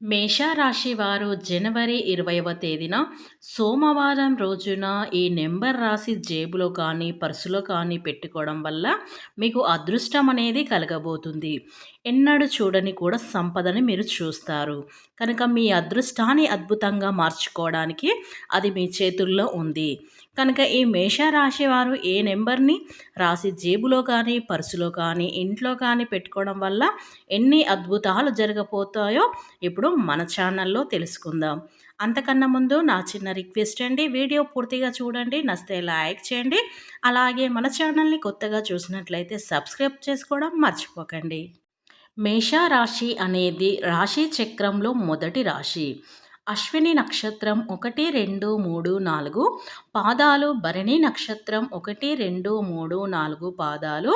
మేషరాశి వారు జనవరి ఇరవైవ తేదీన సోమవారం రోజున ఈ నెంబర్ రాసి జేబులో కానీ పర్సులో కానీ పెట్టుకోవడం వల్ల మీకు అదృష్టం అనేది కలగబోతుంది. ఎన్నడూ చూడని కూడా సంపదని మీరు చూస్తారు. కనుక మీ అదృష్టాన్ని అద్భుతంగా మార్చుకోవడానికి అది మీ చేతుల్లో ఉంది. కనుక ఈ మేషరాశి వారు ఏ నెంబర్ని రాసి జేబులో కానీ పర్సులో కానీ ఇంట్లో కానీ పెట్టుకోవడం వల్ల ఎన్ని అద్భుతాలు జరగపోతాయో ఇప్పుడు మన ఛానల్లో తెలుసుకుందాం. అంతకన్నా ముందు నా చిన్న రిక్వెస్ట్ అండి వీడియో పూర్తిగా చూడండి నస్తే లైక్ చేయండి అలాగే మన ఛానల్ని కొత్తగా చూసినట్లయితే సబ్స్క్రైబ్ చేసుకోవడం మర్చిపోకండి. మేషరాశి అనేది రాశి చక్రంలో మొదటి రాశి. అశ్విని నక్షత్రం ఒకటి రెండు మూడు నాలుగు. పాదాలు భరణి నక్షత్రం ఒకటి రెండు మూడు నాలుగు పాదాలు.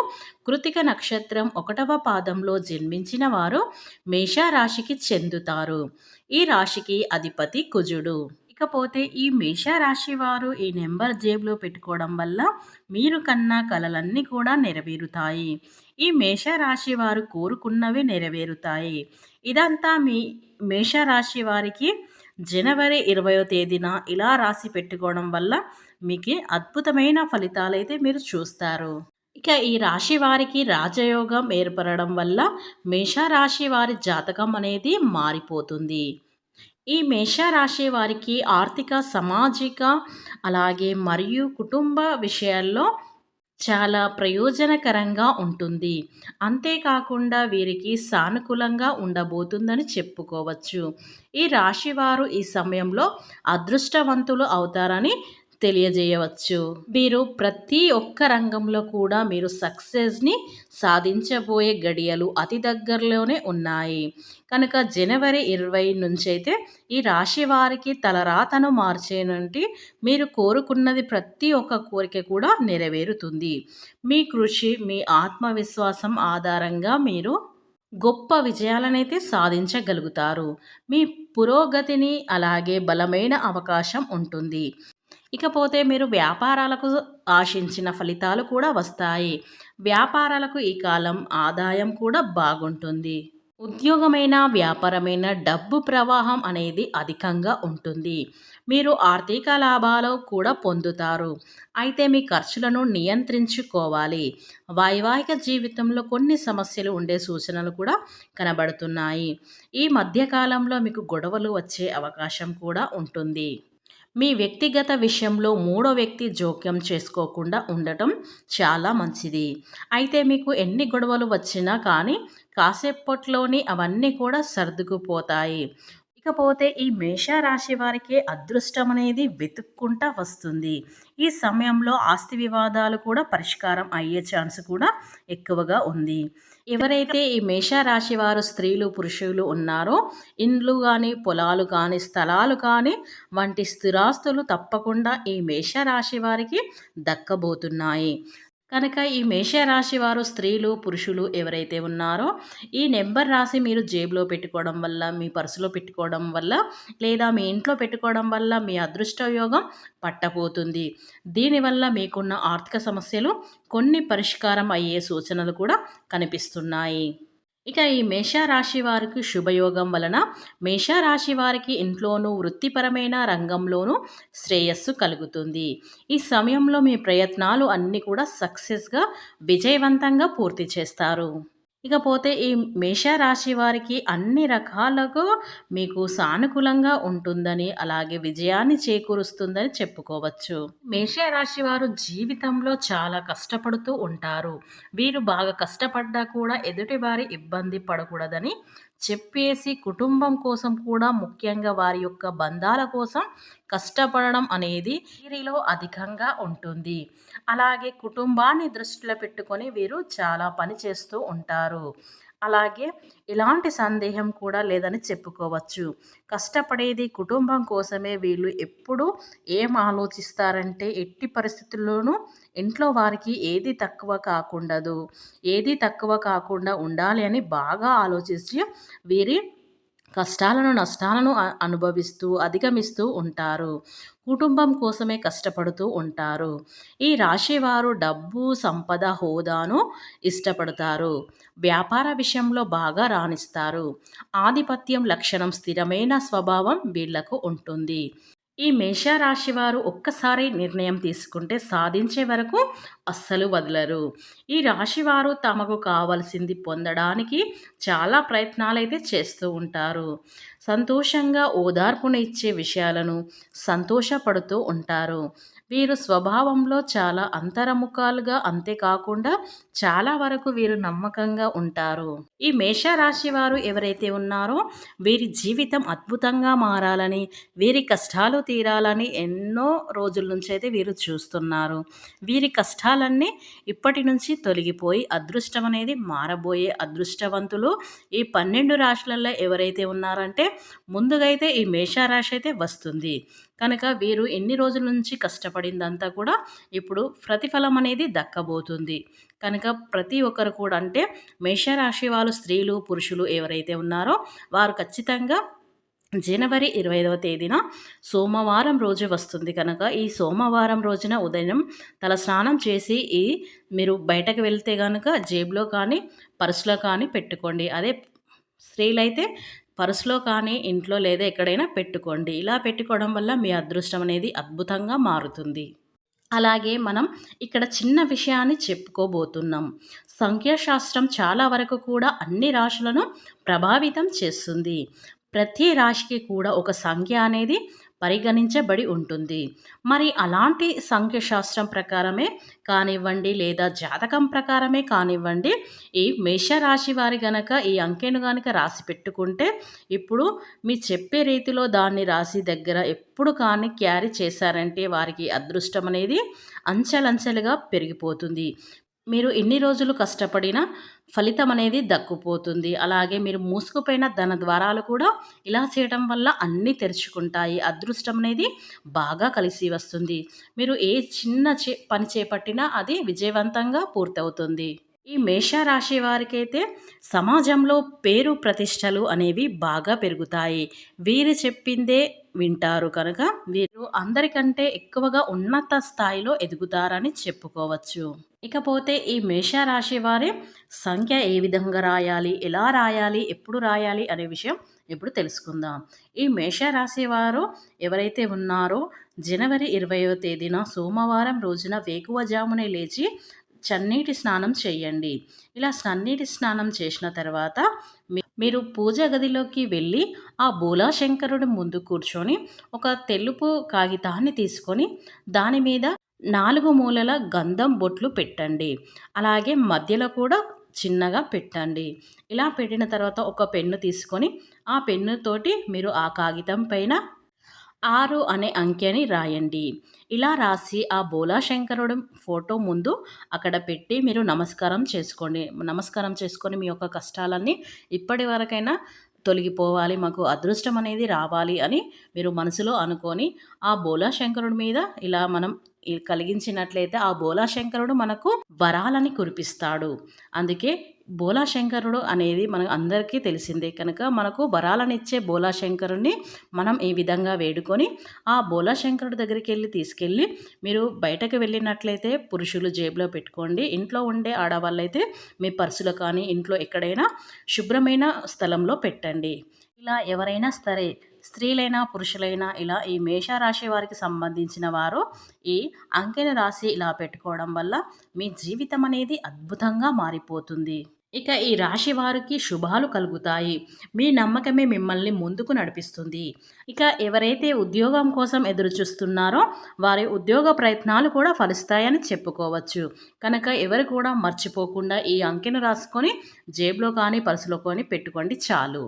కృతిక నక్షత్రం ఒకటవ పాదంలో జన్మించిన వారు మేషరాశికి చెందుతారు. ఈ రాశికి అధిపతి కుజుడు. ఇకపోతే ఈ మేషరాశి వారు ఈ నెంబర్ జేబులో పెట్టుకోవడం వల్ల మీరు కన్నా కలలన్నీ కూడా నెరవేరుతాయి. ఈ మేషరాశి వారు కోరుకున్నవి నెరవేరుతాయి. ఇదంతా మీ మేషరాశి వారికి జనవరి ఇరవయో తేదీన ఇలా రాసి పెట్టుకోవడం వల్ల మీకు అద్భుతమైన ఫలితాలైతే మీరు చూస్తారు. ఇక ఈ రాశి వారికి రాజయోగం ఏర్పడడం వల్ల మేషరాశి వారి జాతకం అనేది మారిపోతుంది. ఈ మేషరాశి వారికి ఆర్థిక సామాజిక అలాగే మరియు కుటుంబ విషయాల్లో చాలా ప్రయోజనకరంగా ఉంటుంది. అంతేకాకుండా వీరికి సానుకూలంగా ఉండబోతుందని చెప్పుకోవచ్చు. ఈ రాశివారు ఈ సమయంలో అదృష్టవంతులు అవుతారని తెలియజేయవచ్చు. మీరు ప్రతి ఒక్క రంగంలో కూడా మీరు సక్సెస్ని సాధించబోయే గడియలు అతి దగ్గరలోనే ఉన్నాయి. కనుక జనవరి ఇరవై నుంచి అయితే ఈ రాశి వారికి తలరాతను మార్చే నుండి మీరు కోరుకున్నది ప్రతి ఒక్క కోరిక కూడా నెరవేరుతుంది. మీ కృషి మీ ఆత్మవిశ్వాసం ఆధారంగా మీరు గొప్ప విజయాలనైతే సాధించగలుగుతారు. మీ పురోగతిని అలాగే బలమైన అవకాశం ఉంటుంది. ఇకపోతే మీరు వ్యాపారాలకు ఆశించిన ఫలితాలు కూడా వస్తాయి. వ్యాపారాలకు ఈ కాలం ఆదాయం కూడా బాగుంటుంది. ఉద్యోగమైన వ్యాపారమైన డబ్బు ప్రవాహం అనేది అధికంగా ఉంటుంది. మీరు ఆర్థిక లాభాలు కూడా పొందుతారు. అయితే మీ ఖర్చులను నియంత్రించుకోవాలి. వైవాహిక జీవితంలో కొన్ని సమస్యలు ఉండే సూచనలు కూడా కనబడుతున్నాయి. ఈ మధ్యకాలంలో మీకు గొడవలు వచ్చే అవకాశం కూడా ఉంటుంది. మీ వ్యక్తిగత విషయంలో మూడో వ్యక్తి జోక్యం చేసుకోకుండా ఉండటం చాలా మంచిది. అయితే మీకు ఎన్ని గొడవలు వచ్చినా కానీ కాసేపట్లోని అవన్నీ కూడా సర్దుకుపోతాయి. ఇకపోతే ఈ మేషరాశి వారికి అదృష్టం అనేది వెతుక్కుంటా వస్తుంది. ఈ సమయంలో ఆస్తి వివాదాలు కూడా పరిష్కారం అయ్యే ఛాన్స్ కూడా ఎక్కువగా ఉంది. ఎవరైతే ఈ మేషరాశి వారు స్త్రీలు పురుషులు ఉన్నారో ఇండ్లు కానీ పొలాలు కానీ స్థలాలు కానీ వంటి స్థిరాస్తులు తప్పకుండా ఈ మేషరాశి వారికి దక్కబోతున్నాయి. కనుక ఈ మేషరాశి వారు స్త్రీలు పురుషులు ఎవరైతే ఉన్నారో ఈ నెంబర్ రాసి మీరు జేబులో పెట్టుకోవడం వల్ల మీ పర్సులో పెట్టుకోవడం వల్ల లేదా మీ ఇంట్లో పెట్టుకోవడం వల్ల మీ అదృష్ట యోగం పట్టబోతుంది. దీనివల్ల మీకున్న ఆర్థిక సమస్యలు కొన్ని పరిష్కారం అయ్యే సూచనలు కూడా కనిపిస్తున్నాయి. ఇక ఈ మేషరాశి వారికి శుభయోగం వలన మేషరాశి వారికి ఇంట్లోనూ వృత్తిపరమైన రంగంలోనూ శ్రేయస్సు కలుగుతుంది. ఈ సమయంలో మీ ప్రయత్నాలు అన్నీ కూడా సక్సెస్గా విజయవంతంగా పూర్తి చేస్తారు. ఇకపోతే ఈ మేషరాశి వారికి అన్ని రకాలుగా మీకు సానుకూలంగా ఉంటుందని అలాగే విజయాన్ని చేకూరుస్తుందని చెప్పుకోవచ్చు. మేషరాశి వారు జీవితంలో చాలా కష్టపడుతూ ఉంటారు. వీరు బాగా కష్టపడ్డా కూడా ఎదుటివారి ఇబ్బంది పడకూడదని చెప్పేసి కుటుంబం కోసం కూడా ముఖ్యంగా వారి యొక్క బంధాల కోసం కష్టపడడం అనేది వీరిలో అధికంగా ఉంటుంది. అలాగే కుటుంబాన్ని దృష్టిలో పెట్టుకొని వీరు చాలా పని చేస్తూ ఉంటారు. అలాగే ఎలాంటి సందేహం కూడా లేదని చెప్పుకోవచ్చు. కష్టపడేది కుటుంబం కోసమే వీళ్ళు ఎప్పుడు ఏం ఆలోచిస్తారంటే ఎట్టి పరిస్థితుల్లోనూ ఇంట్లో వారికి ఏది తక్కువ కాకుండదు. ఏది తక్కువ కాకుండా ఉండాలి అని బాగా ఆలోచించి వీరి కష్టాలను నష్టాలను అనుభవిస్తూ అధిగమిస్తూ ఉంటారు. కుటుంబం కోసమే కష్టపడుతూ ఉంటారు. ఈ రాశి వారు డబ్బు సంపద హోదాను ఇష్టపడతారు. వ్యాపార విషయంలో బాగా రాణిస్తారు. ఆధిపత్యం లక్షణం స్థిరమైన స్వభావం వీళ్ళకు ఉంటుంది. ఈ మేషరాశి వారు ఒక్కసారి నిర్ణయం తీసుకుంటే సాధించే వరకు అస్సలు వదలరు. ఈ రాశి వారు తమకు కావలసింది పొందడానికి చాలా ప్రయత్నాలైతే చేస్తూ ఉంటారు. సంతోషంగా ఓదార్పును ఇచ్చే విషయాలను సంతోషపడుతూ ఉంటారు. వీరు స్వభావంలో చాలా అంతరముఖాలుగా అంతేకాకుండా చాలా వరకు వీరు నమ్మకంగా ఉంటారు. ఈ మేషరాశి వారు ఎవరైతే ఉన్నారో వీరి జీవితం అద్భుతంగా మారాలని వీరి కష్టాలు తీరాలని ఎన్నో రోజుల నుంచి అయితే వీరు చూస్తున్నారు. వీరి కష్టాలన్నీ ఇప్పటి నుంచి తొలగిపోయి అదృష్టం అనేది మారబోయే అదృష్టవంతులు ఈ పన్నెండు రాశులలో ఎవరైతే ఉన్నారంటే ముందుగా అయితే ఈ మేషరాశి అయితే వస్తుంది. కనుక వీరు ఎన్ని రోజుల నుంచి కష్టపడిందంతా కూడా ఇప్పుడు ప్రతిఫలం అనేది దక్కబోతుంది. కనుక ప్రతి ఒక్కరు కూడా అంటే మేషరాశి వాళ్ళు స్త్రీలు పురుషులు ఎవరైతే ఉన్నారో వారు ఖచ్చితంగా జనవరి ఇరవై ఐదవ తేదీన సోమవారం రోజు వస్తుంది కనుక ఈ సోమవారం రోజున ఉదయం తల స్నానం చేసి ఈ మీరు బయటకు వెళ్తే కనుక జేబులో కానీ పర్సులో కానీ పెట్టుకోండి. అదే స్త్రీలైతే పర్సులో కానీ ఇంట్లో లేదా ఎక్కడైనా పెట్టుకోండి. ఇలా పెట్టుకోవడం వల్ల మీ అదృష్టం అనేది అద్భుతంగా మారుతుంది. అలాగే మనం ఇక్కడ చిన్న విషయాన్ని చెప్పుకోబోతున్నాం. సంఖ్యాశాస్త్రం చాలా వరకు కూడా అన్ని రాశులను ప్రభావితం చేస్తుంది. ప్రతి రాశికి కూడా ఒక సంఖ్య అనేది పరిగణించబడి ఉంటుంది. మరి అలాంటి సంఖ్యశాస్త్రం ప్రకారమే కానివ్వండి లేదా జాతకం ప్రకారమే కానివ్వండి ఈ మేషరాశి వారి గనక ఈ అంకెను గనక రాసి పెట్టుకుంటే ఇప్పుడు మీ చెప్పే రీతిలో దాన్ని రాసి దగ్గర ఎప్పుడు కానీ క్యారీ చేశారంటే వారికి అదృష్టం అనేది అంచెలంచెలుగా పెరిగిపోతుంది. మీరు ఎన్ని రోజులు కష్టపడినా ఫలితం అనేది దక్కుపోతుంది. అలాగే మీరు మూసుకుపోయిన ధన ద్వారాలు కూడా ఇలా చేయడం వల్ల అన్నీ తెరుచుకుంటాయి. అదృష్టం అనేది బాగా కలిసి వస్తుంది. మీరు ఏ చిన్న చే పని చేపట్టినా అది విజయవంతంగా పూర్తవుతుంది. ఈ మేషరాశి వారికైతే సమాజంలో పేరు ప్రతిష్టలు అనేవి బాగా పెరుగుతాయి. వీరు చెప్పిందే వింటారు కనుక వీరు అందరికంటే ఎక్కువగా ఉన్నత స్థాయిలో ఎదుగుతారని చెప్పుకోవచ్చు. ఇకపోతే ఈ మేషరాశి వారి సంఖ్య ఏ విధంగా రాయాలి ఎలా రాయాలి ఎప్పుడు రాయాలి అనే విషయం ఇప్పుడు తెలుసుకుందాం. ఈ మేషరాశి వారు ఎవరైతే ఉన్నారో జనవరి ఇరవయో తేదీన సోమవారం రోజున వేకువజామునే లేచి చన్నీటి స్నానం చేయండి ఇలా చన్నీటి స్నానం చేసిన తర్వాత మీరు పూజ గదిలోకి వెళ్ళి ఆ బోలాశంకరుడి ముందు కూర్చొని ఒక తెలుపు కాగితాన్ని తీసుకొని దాని మీద నాలుగు మూలల గంధం బొట్లు పెట్టండి. అలాగే మధ్యలో కూడా చిన్నగా పెట్టండి. ఇలా పెట్టిన తర్వాత ఒక పెన్ను తీసుకొని ఆ పెన్నుతోటి మీరు ఆ కాగితం పైన ఆరు అనే అంకెని రాయండి. ఇలా రాసి ఆ బోలాశంకరుడు ఫోటో ముందు అక్కడ పెట్టి మీరు నమస్కారం చేసుకోండి. నమస్కారం చేసుకొని మీ యొక్క కష్టాలన్నీ ఇప్పటి వరకైనా తొలగిపోవాలి. మాకు అదృష్టం అనేది రావాలి అని మీరు మనసులో అనుకొని ఆ బోలాశంకరుడి మీద ఇలా మనం కలిగించినట్లయితే ఆ బోలాశంకరుడు మనకు వరాలని కురిపిస్తాడు. అందుకే బోలాశంకరుడు అనేది మన అందరికీ తెలిసిందే కనుక మనకు వరాలనిచ్చే బోలాశంకరుణ్ణి మనం ఈ విధంగా వేడుకొని ఆ బోలాశంకరుడి దగ్గరికి వెళ్ళి తీసుకెళ్ళి మీరు బయటకు వెళ్ళినట్లయితే పురుషులు జేబులో పెట్టుకోండి. ఇంట్లో ఉండే ఆడవాళ్ళైతే మీ పర్సులో కానీ ఇంట్లో ఎక్కడైనా శుభ్రమైన స్థలంలో పెట్టండి. ఇలా ఎవరైనా సరే స్త్రీలైనా పురుషులైనా ఇలా ఈ మేషరాశి వారికి సంబంధించిన వారు ఈ అంకెను రాసి ఇలా పెట్టుకోవడం వల్ల మీ జీవితం అనేది అద్భుతంగా మారిపోతుంది. ఇక ఈ రాశి వారికి శుభాలు కలుగుతాయి. మీ నమ్మకమే మిమ్మల్ని ముందుకు నడిపిస్తుంది. ఇక ఎవరైతే ఉద్యోగం కోసం ఎదురు చూస్తున్నారో వారి ఉద్యోగ ప్రయత్నాలు కూడా ఫలిస్తాయని చెప్పుకోవచ్చు. కనుక ఎవరు కూడా మర్చిపోకుండా ఈ అంకెను రాసుకొని జేబులో కానీ పర్సులో కానీ పెట్టుకోండి చాలు.